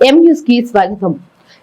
ఎం కి స్వాగతం.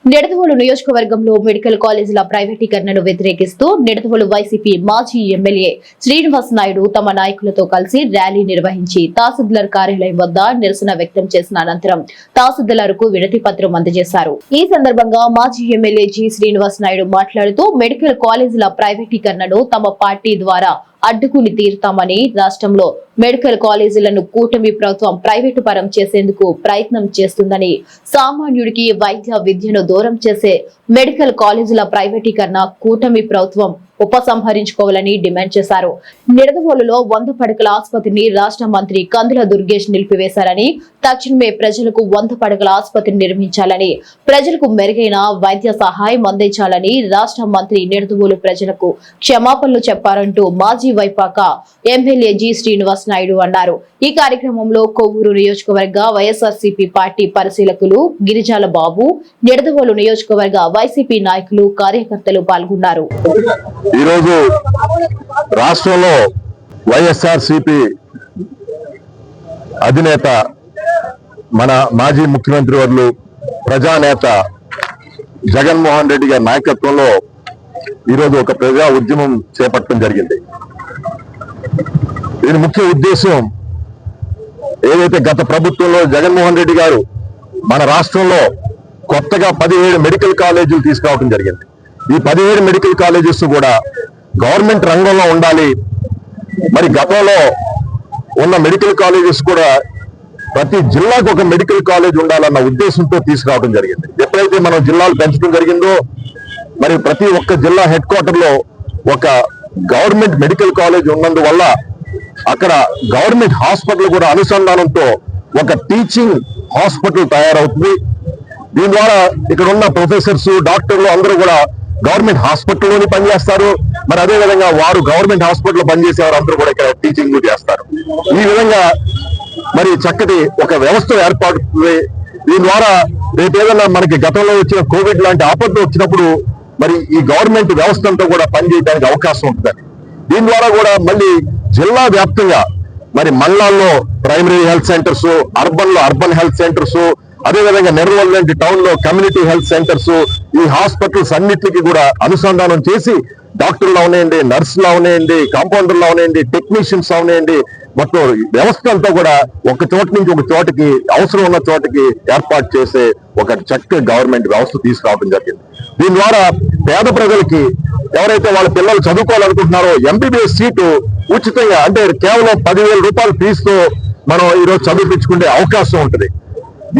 నిడదవోలు నియోజకవర్గంలో మెడికల్ కాలేజీల ప్రైవేటీకరణను వ్యతిరేకిస్తూ నిడదవోలు వైసీపీ మాజీ ఎమ్మెల్యే శ్రీనివాస్ నాయుడు తమ నాయకులతో కలిసి ర్యాలీ నిర్వహించి తహసీల్దార్ కార్యాలయం వద్ద నిరసన వ్యక్తం చేసిన అనంతరం తహసీల్దార్కు వినతి పత్రం అందజేశారు. ఈ సందర్భంగా మాజీ ఎమ్మెల్యే జి శ్రీనివాస్ నాయుడు మాట్లాడుతూ మెడికల్ కాలేజీల ప్రైవేటీకరణను తమ పార్టీ ద్వారా అడ్డుకుని తీరుతామని రాష్ట్రంలో మెడికల్ కాలేజీలను కూటమి ప్రభుత్వం ప్రైవేటు పరం చేసేందుకు ప్రయత్నం చేస్తుందని సామాన్యుడికి వైద్య విద్యను దూరం చేసే మెడికల్ కాలేజీల ప్రైవేటీకరణ కూటమి ప్రభుత్వం ఉపసంహరించుకోవాలని డిమాండ్ చేశారు. నిడదవోలులో వంద పడకల ఆసుపత్రిని రాష్ట్ర మంత్రి కందుల దుర్గేష్ నిలిపివేశారని తక్షణమే ప్రజలకు వంద పడకల ఆసుపత్రిని నిర్మించాలని ప్రజలకు మెరుగైన వైద్య సహాయం అందించాలని రాష్ట్ర మంత్రి నిడదవోలు ప్రజలకు క్షమాపణలు చెప్పారంటూ మాజీ వైపాక ఎమ్మెల్యే జి శ్రీనివాస్ నాయుడు అన్నారు. ఈ కార్యక్రమంలో కొవ్వూరు నియోజకవర్గ వైఎస్ఆర్సీపీ పార్టీ పరిశీలకులు గిరిజాల బాబు నిడదవోలు నియోజకవర్గ వైసీపీ నాయకులు కార్యకర్తలు పాల్గొన్నారు. ఈరోజు రాష్ట్రంలో వైఎస్ఆర్ సిపి అధినేత మన మాజీ ముఖ్యమంత్రి వర్లు ప్రజానేత జగన్మోహన్ రెడ్డి గారి నాయకత్వంలో ఈరోజు ఒక ప్రజా ఉద్యమం చేపట్టడం జరిగింది. దీని ముఖ్య ఉద్దేశం ఏదైతే గత ప్రభుత్వంలో జగన్మోహన్ రెడ్డి గారు మన రాష్ట్రంలో కొత్తగా పదిహేడు మెడికల్ కాలేజీలు తీసుకురావడం జరిగింది. ఈ పదిహేడు మెడికల్ కాలేజెస్ కూడా గవర్నమెంట్ రంగంలో ఉండాలి. మరి గతంలో ఉన్న మెడికల్ కాలేజెస్ కూడా ప్రతి జిల్లాకు ఒక మెడికల్ కాలేజ్ ఉండాలన్న ఉద్దేశంతో తీసుకురావడం జరిగింది. ఎప్పుడైతే మనం జిల్లాలు పెంచడం జరిగిందో మరి ప్రతి ఒక్క జిల్లా హెడ్ క్వార్టర్లో ఒక గవర్నమెంట్ మెడికల్ కాలేజ్ ఉన్నందువల్ల అక్కడ గవర్నమెంట్ హాస్పిటల్ కూడా అనుసంధానంతో ఒక టీచింగ్ హాస్పిటల్ తయారవుతుంది. దీని ద్వారా ఇక్కడ ఉన్న ప్రొఫెసర్స్ డాక్టర్లు అందరూ కూడా గవర్నమెంట్ హాస్పిటల్లోనే పనిచేస్తారు. మరి అదే విధంగా వారు గవర్నమెంట్ హాస్పిటల్లో పనిచేసే వారు అందరూ కూడా ఇక్కడ టీచింగ్ చేస్తారు. ఈ విధంగా మరి చక్కటి ఒక వ్యవస్థ ఏర్పడుతుంది. దీని ద్వారా రేపు ఏదైనా మనకి గతంలో వచ్చిన కోవిడ్ లాంటి ఆపత్తులు వచ్చినప్పుడు మరి ఈ గవర్నమెంట్ వ్యవస్థ అంతా కూడా పనిచేయడానికి అవకాశం ఉంటుంది దీని ద్వారా కూడా మళ్ళీ జిల్లా వ్యాప్తంగా మరి మండలాల్లో ప్రైమరీ హెల్త్ సెంటర్స్ అర్బన్లో అర్బన్ హెల్త్ సెంటర్స్ అదేవిధంగా నెర్వల్ లాంటి టౌన్లో కమ్యూనిటీ హెల్త్ సెంటర్స్ ఈ హాస్పిటల్స్ అన్నిటికీ కూడా అనుసంధానం చేసి డాక్టర్లు అవనేయండి నర్సులు అవనేయండి కాంపౌండర్లు అవనేయండి టెక్నీషియన్స్ అవనేయండి మొత్తం వ్యవస్థ అంతా కూడా ఒక చోట నుంచి ఒక చోటకి అవసరం ఉన్న చోటకి ఏర్పాటు చేసే ఒక చక్కటి గవర్నమెంట్ వ్యవస్థ తీసుకురావడం జరిగింది. దీని ద్వారా పేద ప్రజలకి ఎవరైతే వాళ్ళ పిల్లలు చదువుకోవాలనుకుంటున్నారో ఎంబీబీఎస్ సీటు ఉచితంగా అంటే కేవలం పదివేల రూపాయల ఫీజుతో మనం ఈరోజు చదివించుకునే అవకాశం ఉంటుంది.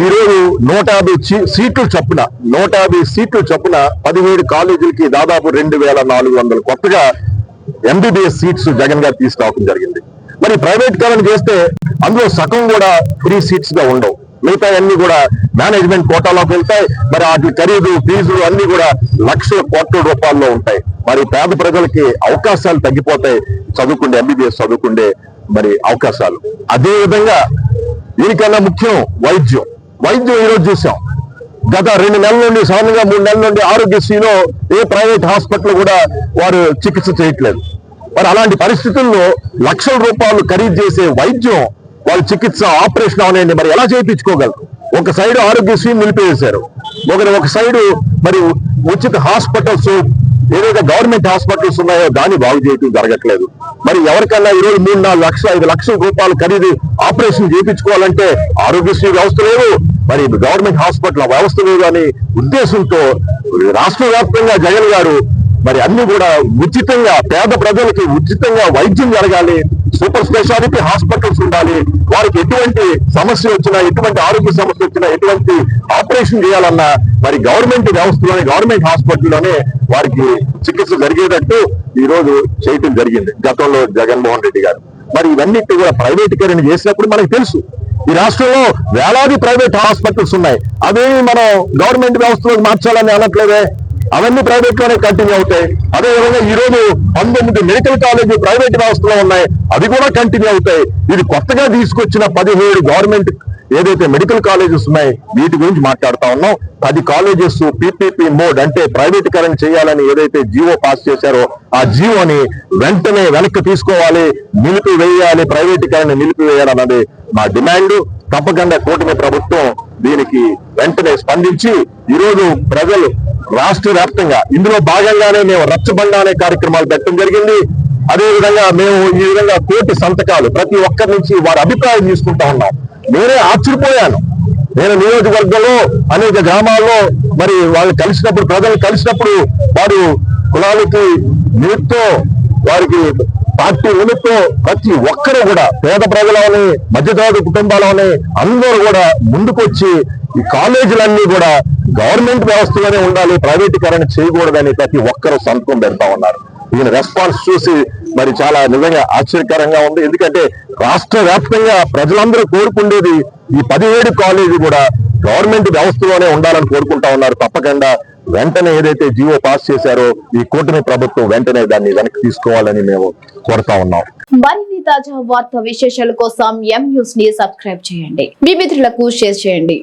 ఈ రోజు నూట యాభై సీట్లు చొప్పున నూట యాభై సీట్లు చొప్పున పదిహేడు కాలేజీలకి దాదాపు రెండు వేల నాలుగు వందలు కొత్తగా ఎంబీబీఎస్ సీట్స్ జగన్ గారు తీసుకురావడం జరిగింది. మరి ప్రైవేట్ కాలం చేస్తే అందులో సగం కూడా ఫ్రీ సీట్స్గా ఉండవు. మిగతా అన్ని కూడా మేనేజ్మెంట్ కోటాలోకి వెళ్తాయి. మరి వాటి ఖరీదు ఫీజులు అన్ని కూడా లక్షల కోట్ల రూపాయల్లో ఉంటాయి. మరి పేద ప్రజలకి అవకాశాలు తగ్గిపోతాయి. చదువుకుండే ఎంబీబీఎస్ చదువుకుండే మరి అవకాశాలు. అదే విధంగా దీనికన్నా ముఖ్యం వైద్యం. వైద్యం ఈరోజు చూసాం. గత రెండు నెలల నుండి సాధారణంగా మూడు నెలల నుండి ఆరోగ్యశ్రీలో ఏ ప్రైవేట్ హాస్పిటల్ కూడా వారు చికిత్స చేయట్లేదు. మరి అలాంటి పరిస్థితుల్లో లక్షల రూపాయలు ఖరీదు చేసే వైద్యం వాళ్ళ చికిత్స ఆపరేషన్ అవనండి మరి ఎలా చేయించుకోగలరు? ఒక సైడ్ ఆరోగ్యశ్రీ నిలిపేసారు ఒకరి ఒక సైడు మరి ఉచిత హాస్పిటల్స్ ఏదైతే గవర్నమెంట్ హాస్పిటల్స్ ఉన్నాయో దాన్ని బాగు చేయడం జరగట్లేదు. మరి ఎవరికన్నా ఇరవై మూడు నాలుగు లక్షల ఐదు లక్షల రూపాయలు ఖరీదు ఆపరేషన్ చేయించుకోవాలంటే ఆరోగ్యశ్రీ వ్యవస్థ లేదు. మరి గవర్నమెంట్ హాస్పిటల్ వ్యవస్థ లేదు అనే ఉద్దేశంతో రాష్ట్ర వ్యాప్తంగా జగన్ గారు మరి అన్ని కూడా ఉచితంగా పేద ప్రజలకి ఉచితంగా వైద్యం జరగాలి సూపర్ స్పెషాలిటీ హాస్పిటల్స్ ఉండాలి వారికి ఎటువంటి సమస్య వచ్చినా ఎటువంటి ఆరోగ్య సమస్య వచ్చినా ఎటువంటి ఆపరేషన్ చేయాలన్నా మరి గవర్నమెంట్ వ్యవస్థలోనే గవర్నమెంట్ హాస్పిటల్లోనే వారికి చికిత్స జరిగేటట్టు ఈ రోజు చేయటం జరిగింది గతంలో జగన్మోహన్ రెడ్డి గారు. మరి ఇవన్నిటి కూడా ప్రైవేటీకరణ చేసినప్పుడు మనకు తెలుసు. ఈ రాష్ట్రంలో వేలాది ప్రైవేట్ హాస్పిటల్స్ ఉన్నాయి. అవేమి మనం గవర్నమెంట్ వ్యవస్థలోకి మార్చాలని అనట్లేదే? అవన్నీ ప్రైవేట్లోనే కంటిన్యూ అవుతాయి. అదేవిధంగా ఈ రోజు పంతొమ్మిది మెడికల్ కాలేజ్ ప్రైవేట్ వ్యవస్థలో ఉన్నాయి. అవి కూడా కంటిన్యూ అవుతాయి. ఇది కొత్తగా తీసుకొచ్చిన పదిహేడు గవర్నమెంట్ ఏదైతే మెడికల్ కాలేజెస్ ఉన్నాయి వీటి గురించి మాట్లాడుతా ఉన్నాం. పది కాలేజెస్ పీపీపీ మోడ్ అంటే ప్రైవేటీకరణ చేయాలని ఏదైతే జీవో పాస్ చేశారో ఆ జీవోని వెంటనే వెనక్కి తీసుకోవాలి నిలిపివేయాలి ప్రైవేటీకరణ నిలిపివేయాలన్నది మా డిమాండ్. తప్పకుండా కూటమి ప్రభుత్వం దీనికి వెంటనే స్పందించి ఈరోజు ప్రజలు రాష్ట్ర వ్యాప్తంగా ఇందులో భాగంగానే మేము రచ్చబండ అనే కార్యక్రమాలు పెట్టడం జరిగింది. అదే విధంగా మేము ఈ విధంగా కోటి సంతకాలు ప్రతి ఒక్కరి నుంచి వారి అభిప్రాయం తీసుకుంటా ఉన్నాం. నేనే ఆశ్చర్యపోయాను. నేను నియోజకవర్గంలో అనేక గ్రామాల్లో మరి వాళ్ళు కలిసినప్పుడు ప్రజలు కలిసినప్పుడు వారు కులాలకి నీటితో వారికి పార్టీ నిమిత్తం ప్రతి ఒక్కరు కూడా పేద ప్రజలని మధ్యతరగతి కుటుంబాలని అందరూ కూడా ముందుకొచ్చి ఈ కాలేజీలన్నీ కూడా గవర్నమెంట్ వ్యవస్థలోనే ఉండాలి ప్రైవేటీకరణ చేయకూడదని ప్రతి ఒక్కరూ సంతకం పెడతా ఉన్నారు. ఈయన రెస్పాన్స్ చూసి మరి చాలా నిజంగా ఆశ్చర్యకరంగా ఉంది. ఎందుకంటే రాష్ట్ర వ్యాప్తంగా ప్రజలందరూ కోరుకుండేది ఈ పదిహేడు కాలేజీ కూడా గవర్నమెంట్ వ్యవస్థలోనే ఉండాలని కోరుకుంటా ఉన్నారు. తప్పకుండా వెంటనే ఏదైతే జీవో పాస్ చేశారో ఈ కూటమి ప్రభుత్వం వెంటనే దాన్ని వెనక్కి తీసుకోవాలని మేము కోరుతా ఉన్నాం. మరిన్ని తాజా వార్త విశేషాల కోసం ఎం న్యూస్ని సబ్స్క్రైబ్ చేయండి. మీ మిత్రులకు షేర్ చేయండి.